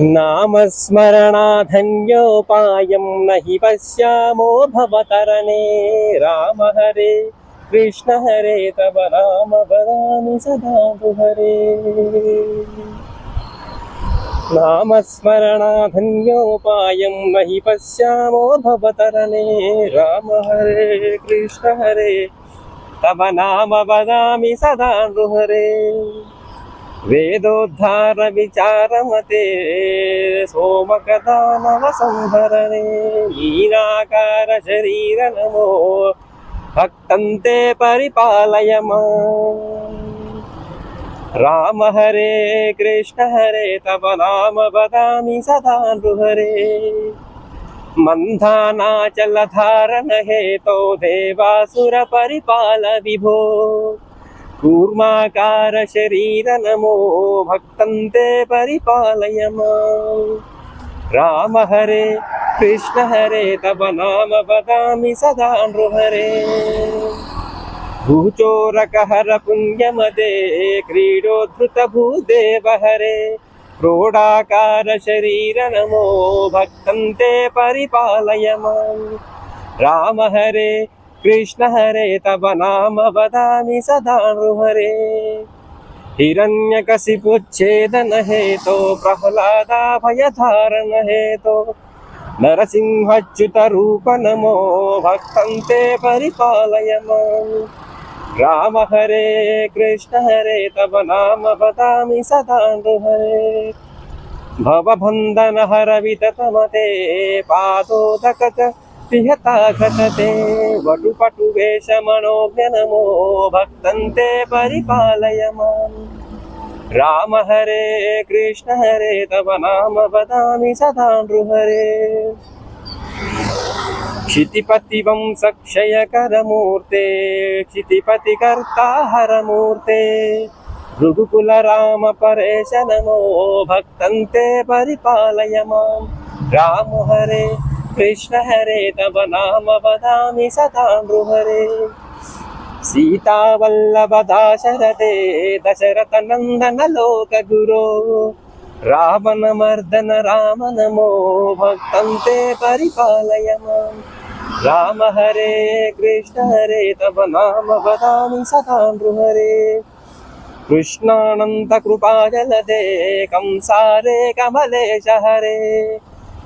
नामस्मरणाधन्योपायं न हि पश्यामो भवतरणे। राम हरे, कृष्ण हरे, तव नाम वदामि सदा हरे नामस्मरणाधन्योपायं न हि पश्यामो भवतरणे। राम हरे, कृष्ण हरे, तव नाम वदामि सदा हरे वेदोद्धार विचारमते सोमकदानव संहरणे मीनाकार शरीर नमो भक्तन्ते परिपालय माम् राम हरे कृष्ण हरे तव नाम वदामि सदा नृहरे मन्थानाचलधारण हेतो देवासुर परिपाल विभो कूर्माकार शरीर नमो भक्तन्ते परिपालय माम् राम हरे कृष्ण हरे तव नाम वदामि सदा नृहरे भूचोरकहर पुण्यमदे क्रीडोद्धृतभूदेव हरे क्रोडाकार शरीर नमो भक्तन्ते परिपालय माम् राम हरे कृष्ण हरे तव नाम वदामि सदा नृहरे। हिरण्यकशिपुच्छेदन हेतो प्रह्लादाभयधारण हेतो नरसिंहच्युतरूप नमो भक्तन्ते परिपालय माम् राम हरे, कृष्ण हरे, तव नाम वदामि सदा हरे नृहरे। भवबन्धनहर विततमते पादोदक भक्तन्ते परिपालय राम हरे, कृष्ण हरे, तव नाम वदामि सदा नृहरे। क्षितिपतिवंशक्षयकरमूर्ते, क्षितिपतिकर्ता हरमूर्ते। भृगुकुल राम परेश नमो, भक्तन्ते परिपालय माम्। राम हरे। कृष्ण हरे तव नाम वदामि सदा नृहरे सीतावल्लभदाशरथे दशरथनन्दन लोकगुरो रावणमर्दन राम नमो भक्तन्ते परिपालय माम् राम हरे कृष्ण हरे तव नाम वदामि सदा नृहरे कृष्णानन्तकृपाजलदे कंसारे कमलेश हरे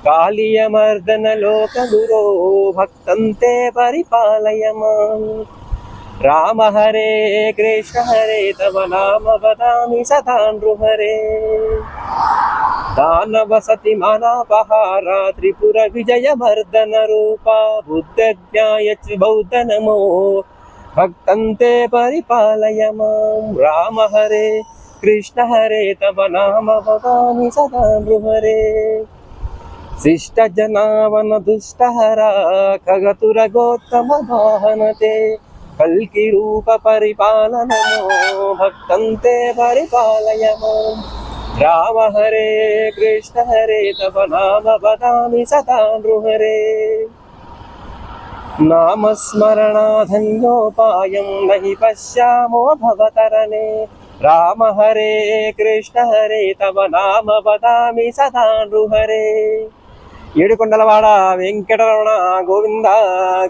कालियमर्दन लोकगुरो भक्तन्ते परिपालय माम् राम हरे कृष्ण हरे, तव नाम वदामि सदा नृहरे दानवसति मानापहारा त्रिपुर विजयमर्दन रूपा बुद्धज्ञाय च बौद्ध नमो। परिपालय माँ राम हरे कृष्ण हरे, तव नाम वदामि सदा नृहरे शिष्टजनावन दुष्टहरा खगतुरगोत्तम वाहनते कल्कि रूप परिपालनमो भक्तन्ते परिपालय माम् राम हरे कृष्ण हरे तव नाम वदामि सदा नृहरे नामस्मरणाधन्योपायं न हि पश्यामो भवतरणे राम हरे कृष्ण हरे तव नाम వదామి సదా నృహరే ఏడుకొండలవాడ వెంకటరమణ గోవింద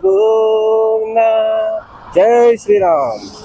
గోవింద. జై శ్రీరామ్.